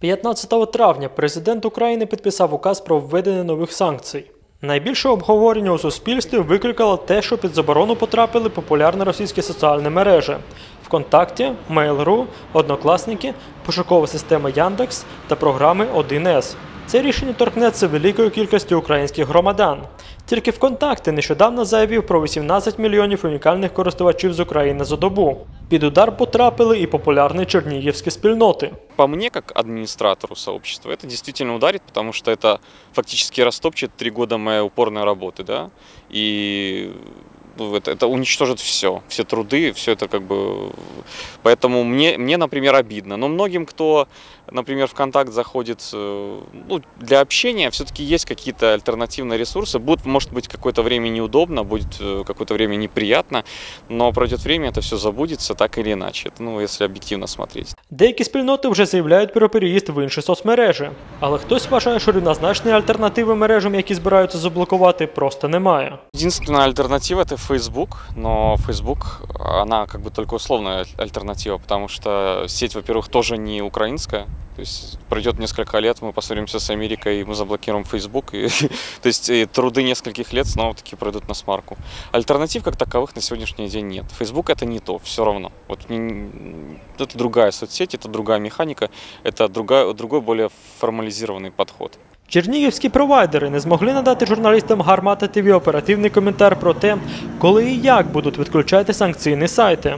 15 травня президент України підписав указ про введення нових санкцій. Найбільше обговорення у суспільстві викликало те, що під заборону потрапили популярні російські соціальні мережі ВКонтакті, Mail.ru, Однокласники, пошукова система Яндекс та програми 1С. Це рішення торкнеться великої кількості українських громадян. Тільки ВКонтакті нещодавно заявив про 18 мільйонів унікальних користувачів з України за добу. Під удар потрапили і популярні чернігівські спільноти. По мне, как администратору сообщества, это действительно ударит, потому что это фактически растопчет три года моей упорной работы, да, и ну, это, это уничтожит все, все труды, все это как бы... Поэтому мне, мне, например, обидно. Но многим, кто, например, в контакт заходит э, ну, для общения, все-таки есть какие-то альтернативные ресурсы. Будет, может быть, какое-то время неудобно, будет э, какое-то время неприятно, но пройдет время, это все забудется так или иначе, Это, ну, если объективно смотреть. Деякі спільноти вже заявляють про переїзд в інші соцмережі, але хтось вважає, що рівнозначної альтернативи мережам, які збираються заблокувати, просто немає. Единственная альтернатива это Facebook, но Facebook, она как бы только условная аль- альтернатива, потому что сеть, во-первых, тоже не украинская. То есть пройдет несколько лет, мы поссоримся с Америкой, и мы заблокируем Facebook. И, то есть и труды нескольких лет снова-таки пройдут на смарку. Альтернатив как таковых на сегодняшний день нет. Facebook это не то, все равно. Вот м, это другая соцсеть, это другая механика, это другая, другой более формализированный подход. Чернігівські провайдери не змогли надати журналістам Гармата ТВ оперативний коментар про те, коли і як будуть відключати санкційні сайти.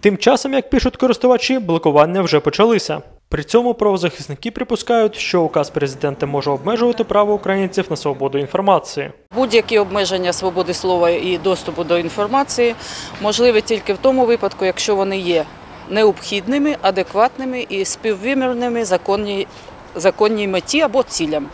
Тим часом, як пишуть користувачі, блокування вже почалися. При цьому правозахисники припускають, що указ президента може обмежувати право українців на свободу інформації. Будь-які обмеження свободи слова і доступу до інформації можливі тільки в тому випадку, якщо вони є необхідними, адекватними і співвимірними законній, законній меті або цілям.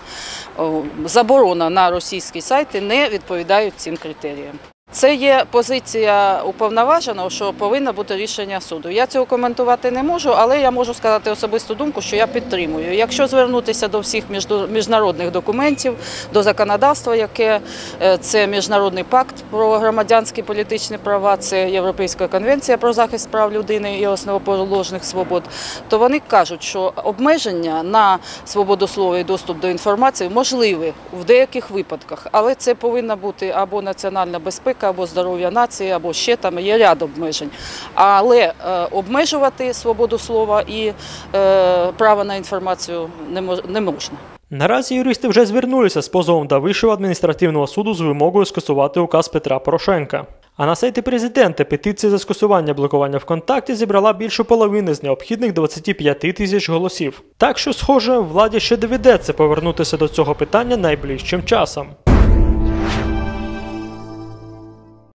Заборона на російські сайти не відповідають цим критеріям. Це є позиція уповноваженого, що повинно бути рішення суду. Я цього коментувати не можу, але я можу сказати особисту думку, що я підтримую. Якщо звернутися до всіх міжнародних документів, до законодавства, яке е, це міжнародний пакт про громадянські політичні права, це Європейська конвенція про захист прав людини і основоположних свобод, то вони кажуть, що обмеження на свободу слова і доступ до інформації можливі в деяких випадках, але це повинна бути або національна безпека, або здоров'я нації, або ще там є ряд обмежень. Але е, обмежувати свободу слова і е, право на інформацію не можна. Наразі юристи вже звернулися з позовом до Вищого адміністративного суду з вимогою скасувати указ Петра Порошенка. А на сайті президента петиція за скасування блокування ВКонтакті зібрала більше половини з необхідних 25 тисяч голосів. Так що, схоже, владі ще доведеться повернутися до цього питання найближчим часом.